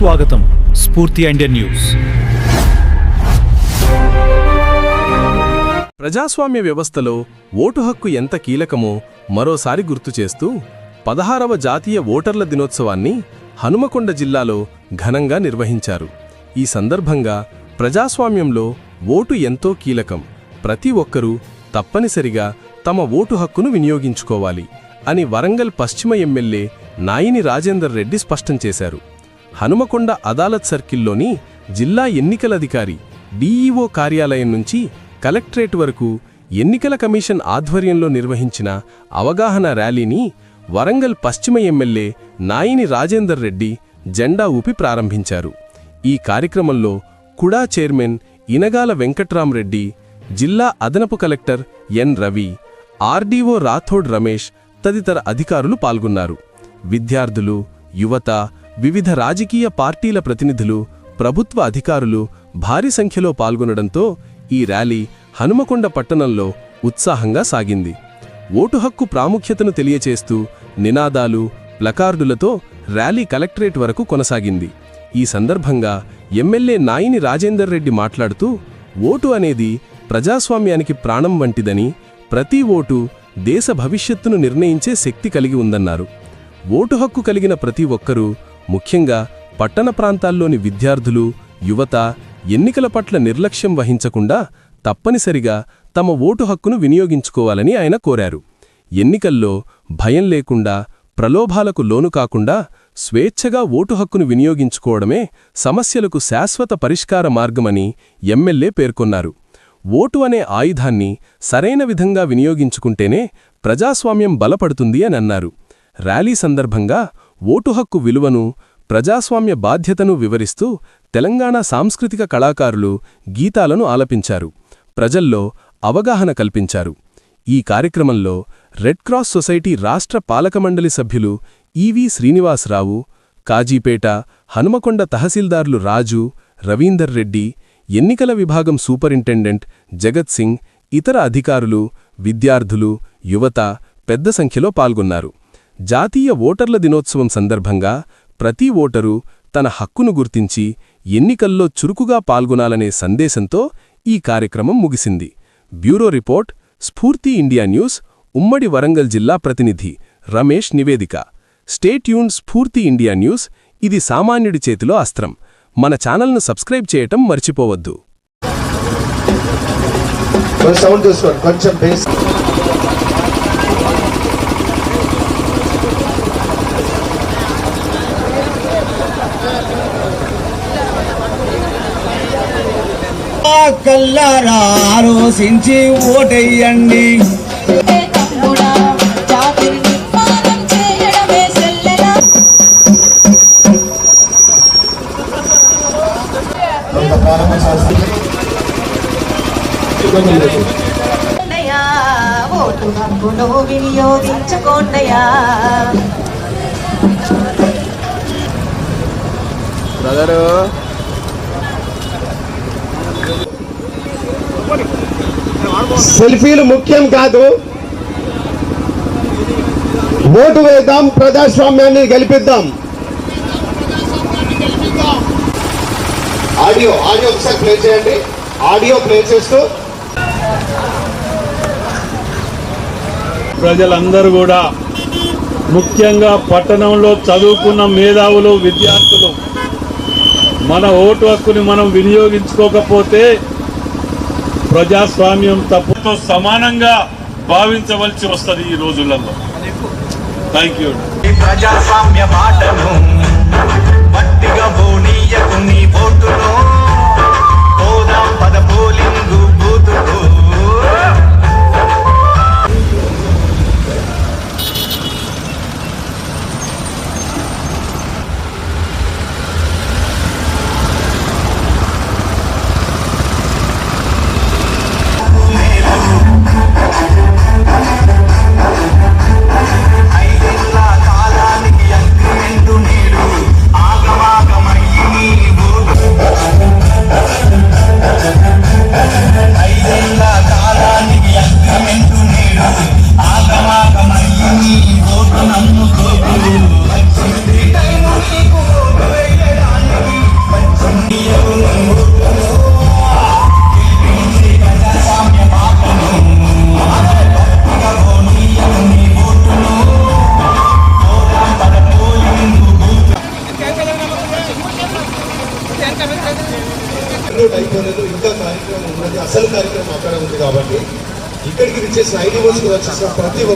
స్వాగతం స్ఫూర్తి Indian news. ప్రజాస్వామ్య వ్యవస్థలో ఓటు హక్కు ఎంత కీలకమో మరోసారి గుర్తు చేస్తూ పదహారవ జాతీయ ఓటర్ల దినోత్సవాన్ని హనుమకొండ జిల్లాలో ఘనంగా నిర్వహించారు. ఈ సందర్భంగా ప్రజాస్వామ్యంలో ఓటు ఎంతో కీలకం. ప్రతి ఒక్కరూ తప్పనిసరిగా తమ ఓటు హక్కును వినియోగించుకోవాలి అని వరంగల్ పశ్చిమ ఎమ్మెల్యే నాయిని రాజేందర్ రెడ్డి స్పష్టం చేశారు. హనుమకొండ అదాలత్ సర్కిల్లోని జిల్లా ఎన్నికలధికారి డీఈఓ కార్యాలయం నుంచి కలెక్టరేట్ వరకు ఎన్నికల కమిషన్ ఆధ్వర్యంలో నిర్వహించిన అవగాహన ర్యాలీని వరంగల్ పశ్చిమ ఎమ్మెల్యే నాయిని రాజేందర్ రెడ్డి జెండా ఊపి ప్రారంభించారు. ఈ కార్యక్రమంలో కుడా చైర్మన్ ఇనగాల వెంకట్రామరెడ్డి జిల్లా అదనపు collector N Ravi RDO Rathod Ramesh తదితర అధికారులు పాల్గొన్నారు. విద్యార్థులు యువత వివిధ రాజకీయ పార్టీల ప్రతినిధులు ప్రభుత్వ అధికారులు భారీ సంఖ్యలో పాల్గొనడంతో ఈ ర్యాలీ హనుమకొండ పట్టణంలో ఉత్సాహంగా సాగింది. ఓటు హక్కు ప్రాముఖ్యతను తెలియచేస్తూ నినాదాలు ప్లకార్డులతో ర్యాలీ కలెక్టరేట్ వరకు కొనసాగింది. ఈ సందర్భంగా ఎమ్మెల్యే నాయిని రాజేందర్ రెడ్డి మాట్లాడుతూ ఓటు అనేది ప్రజాస్వామ్యానికి ప్రాణం వంటిదని ప్రతి ఓటు దేశ భవిష్యత్తును నిర్ణయించే శక్తి కలిగి ఉందన్నారు. ఓటు హక్కు కలిగిన ప్రతి ఒక్కరూ ముఖ్యంగా పట్టణ ప్రాంతాల్లోని విద్యార్థులు యువత ఎన్నికల పట్ల నిర్లక్ష్యం వహించకుండా తప్పనిసరిగా తమ ఓటు హక్కును వినియోగించుకోవాలని ఆయన కోరారు. ఎన్నికల్లో భయం లేకుండా ప్రలోభాలకు లోను కాకుండా స్వేచ్ఛగా ఓటు హక్కును వినియోగించుకోవడమే సమస్యలకు శాశ్వత పరిష్కార మార్గమని ఎమ్మెల్యే పేర్కొన్నారు. ఓటు అనే ఆయుధాన్ని సరైన విధంగా వినియోగించుకుంటేనే ప్రజాస్వామ్యం బలపడుతుంది అని అన్నారు. ర్యాలీ సందర్భంగా ఓటు హక్కు విలువను ప్రజాస్వామ్య బాధ్యతను వివరిస్తూ తెలంగాణ సాంస్కృతిక కళాకారులు గీతాలను ఆలపించారు. ప్రజల్లో అవగాహన కల్పించారు. ఈ కార్యక్రమంలో రెడ్ క్రాస్ సొసైటీ రాష్ట్ర పాలకమండలి సభ్యులు ఈవి శ్రీనివాసరావు కాజీపేట హనుమకొండ తహసీల్దార్లు రాజు రవీందర్ రెడ్డి ఎన్నికల విభాగం సూపరింటెండెంట్ జగత్ సింగ్ ఇతర అధికారులు విద్యార్థులు యువత పెద్ద సంఖ్యలో పాల్గొన్నారు. జాతీయ ఓటర్ల దినోత్సవం సందర్భంగా ప్రతి ఓటరు తన హక్కును గుర్తించి ఎన్నికల్లో చురుకుగా పాల్గొనాలనే సందేశంతో ఈ కార్యక్రమం ముగిసింది. Bureau report Spoorthi India news ఉమ్మడి వరంగల్ జిల్లా ప్రతినిధి రమేష్ నివేదిక. స్టేట్ యూన్ స్ఫూర్తి ఇండియా న్యూస్ ఇది సామాన్యుడి చేతిలో అస్త్రం. మన ఛానల్ను సబ్స్క్రైబ్ చేయటం మర్చిపోవద్దు. కల్లారా ఆలోచించి ఓటెయ్యండి. ఓటు హక్కును వినియోగించుకోండయా బ్రదరు సెల్ఫీలు ముఖ్యం కాదు. ఓటు వేద్దాం ప్రజాస్వామ్యాన్ని గెలిపిద్దాం. ఆడియో ఆడియో ఒకసారి ప్లే చేయండి. ఆడియో ప్లే చేస్తూ. ప్రజలందరూ కూడా ముఖ్యంగా పట్టణంలో చదువుకున్న మేధావులు విద్యార్థులు మన ఓటు హక్కుని మనం వినియోగించుకోకపోతే ప్రజాస్వామ్యం తప్పుతో సమానంగా భావించవలసి వస్తుంది ఈ రోజులలో. థ్యాంక్ యూ ప్రజాస్వామ్య ఇంక్లూడ్ అయిపోలేదు ఇంకా కార్యక్రమం ఉన్నది అసలు కార్యక్రమం అక్కడ ఉంది కాబట్టి ఇక్కడికి విచ్చేసిన ఐదు వచ్చేసిన ప్రతి ఒక్క